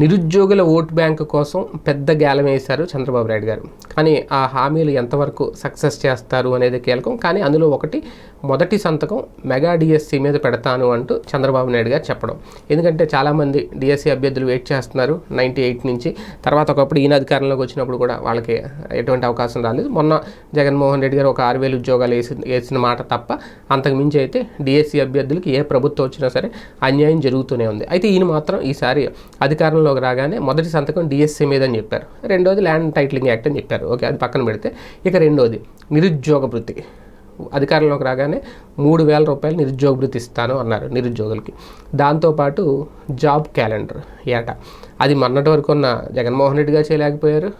నిరుద్యోగుల vote bank కోసం పెద్ద గేలం వేశారు చంద్రబాబు నాయుడు గారు. కానీ ఆ హామీలు ఎంతవరకు సక్సెస్ చేస్తారు అనేది కీలకం. కానీ అందులో ఒకటి మొదటి సంతకం మెగా డిఎస్సి మీద పెడతాను అంటూ చంద్రబాబు నాయుడు గారు చెప్పడం. ఎందుకంటే చాలామంది డిఎస్సి అభ్యర్థులు వెయిట్ చేస్తున్నారు నైంటీ ఎయిట్ నుంచి. తర్వాత ఒకప్పుడు ఈయన అధికారంలోకి వచ్చినప్పుడు కూడా వాళ్ళకి ఎటువంటి అవకాశం రాలేదు. మొన్న జగన్మోహన్ రెడ్డి గారు ఒక ఆరు వేలు ఉద్యోగాలు వేసి వేసిన మాట తప్ప అంతకు మించి అయితే డిఎస్సి అభ్యర్థులకి ఏ ప్రభుత్వం వచ్చినా సరే అన్యాయం జరుగుతూనే ఉంది. అయితే ఈయన మాత్రం ఈసారి అధికారంలోకి రాగానే మొదటి సంతకం డిఎస్సి మీద అని చెప్పారు. రెండోది ల్యాండ్ టైటిలింగ్ యాక్ట్ అని చెప్పారు. ఓకే అది పక్కన పెడితే ఇక రెండోది నిరుద్యోగ వృత్తి. అధికారంలోకి రాగానే మూడు వేల రూపాయలు నిరుద్యోగ వృత్తి ఇస్తాను అన్నారు నిరుద్యోగులకి. దాంతోపాటు జాబ్ క్యాలెండర్ ఏటా. అది మొన్నటి వరకు ఉన్న జగన్మోహన్ రెడ్డి గారు చేయలేకపోయారు.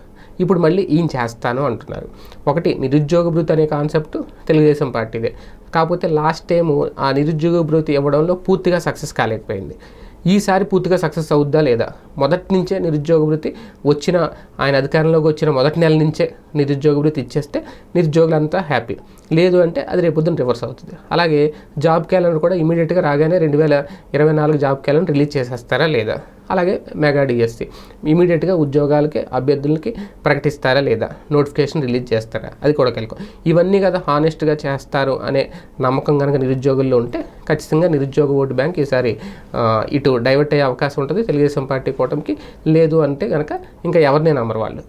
ఇప్పుడు మళ్ళీ ఈయన చేస్తాను అంటున్నారు. ఒకటి నిరుద్యోగ భృతి అనే కాన్సెప్ట్ తెలుగుదేశం పార్టీదే. కాకపోతే లాస్ట్ టైము ఆ నిరుద్యోగ భృతి ఇవ్వడంలో పూర్తిగా సక్సెస్ కాలేకపోయింది. ఈసారి పూర్తిగా సక్సెస్ అవుద్దా లేదా? మొదటి నుంచే నిరుద్యోగ వృత్తి వచ్చిన ఆయన అధికారంలోకి వచ్చిన మొదటి నెల నుంచే నిరుద్యోగ వృత్తి ఇచ్చేస్తే నిరుద్యోగులంతా హ్యాపీ. లేదు అంటే అది రేపొద్దున రివర్స్ అవుతుంది. అలాగే జాబ్ క్యాలెండర్ కూడా ఇమీడియట్గా రాగానే రెండు వేల ఇరవై నాలుగు జాబ్ క్యాలెండర్ రిలీజ్ చేసేస్తారా లేదా? అలాగే మెగా డిఎస్సి ఇమీడియట్గా ఉద్యోగాలకి అభ్యర్థులకి ప్రకటిస్తారా లేదా? నోటిఫికేషన్ రిలీజ్ చేస్తారా? అది కూడా కలుకో ఇవన్నీ కదా హానెస్ట్గా చేస్తారు అనే నమ్మకం కనుక నిరుద్యోగుల్లో ఉంటే ఖచ్చితంగా నిరుద్యోగ ఓటు బ్యాంక్ ఈసారి ఇటు డైవర్ట్ అయ్యే అవకాశం ఉంటుంది. తెలుగుదేశం పార్టీ కూటమికి లేదు అంటే కనుక ఇంకా ఎవరిని నమ్మరు వాళ్ళు?